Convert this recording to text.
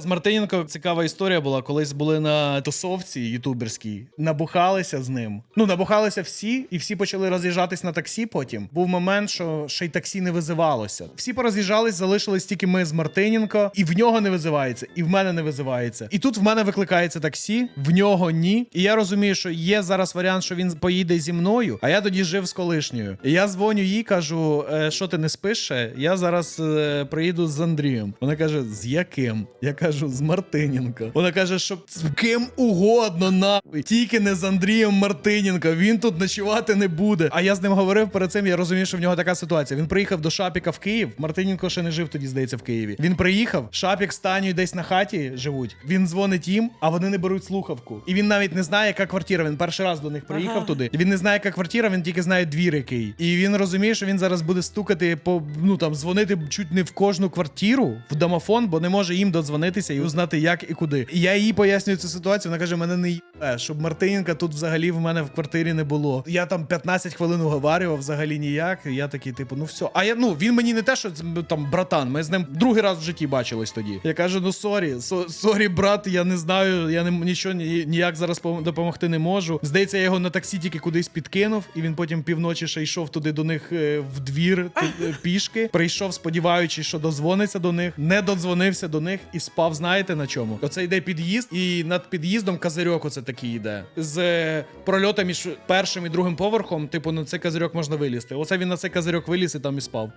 З Мартиненко цікава історія була. Колись були на тусовці ютуберській, набухалися з ним. Ну, набухалися всі, і всі почали роз'їжджатись на таксі. Потім був момент, що ще й таксі не визивалося. Всі пороз'їжджались, залишились тільки ми з Мартиненко, і в нього не визивається, і в мене не визивається. І тут в мене викликається таксі, в нього ні. І я розумію, що є зараз варіант, що він поїде зі мною, а я тоді жив з колишньою. І я дзвоню їй, кажу: «Е, що ти не спиш? ще? Я зараз е, приїду з Андрієм. Вона каже: з яким? Я з Мартиненко. Вона каже, що з ким угодно нахуй, тільки не з Андрієм Мартиненко. Він тут ночувати не буде. А я з ним говорив перед цим. Я розумію, що в нього така ситуація. Він приїхав до Шапіка в Київ. Мартиненко ще не жив тоді, здається, в Києві. Він приїхав, Шапік з Танею десь на хаті живуть. Він дзвонить їм, а вони не беруть слухавку. І він навіть не знає, яка квартира. Він перший раз до них приїхав Ага. туди. Він не знає, яка квартира, він тільки знає двір який. І він розуміє, що він зараз буде стукати по ну там дзвонити чуть не в кожну квартиру в домофон, бо не може їм додзвонитися і узнати, як і куди. І я їй пояснюю цю ситуацію. Вона каже: мене не щоб Мартиненка тут взагалі в мене в квартирі не було. Я там 15 хвилин уговарював, взагалі ніяк. І Я такий, типу, ну все. А я ну він мені не те, що там братан. Ми з ним другий раз в житті бачились тоді. Я кажу: ну сорі, сорі, брат, я не знаю, я не нічого ні- ніяк зараз пом- допомогти не можу. Здається, я його на таксі тільки кудись підкинув, і він потім півночі ще йшов туди до них е, в двір е, пішки. Прийшов, сподіваючись, що дозвониться до них, не додзвонився до них і спав. Знаєте на чому? Оце йде під'їзд, і над під'їздом козирьок оце такий йде. З прольота між першим і другим поверхом, типу, на цей козирьок можна вилізти. Оце він на цей козирьок виліз і там і спав.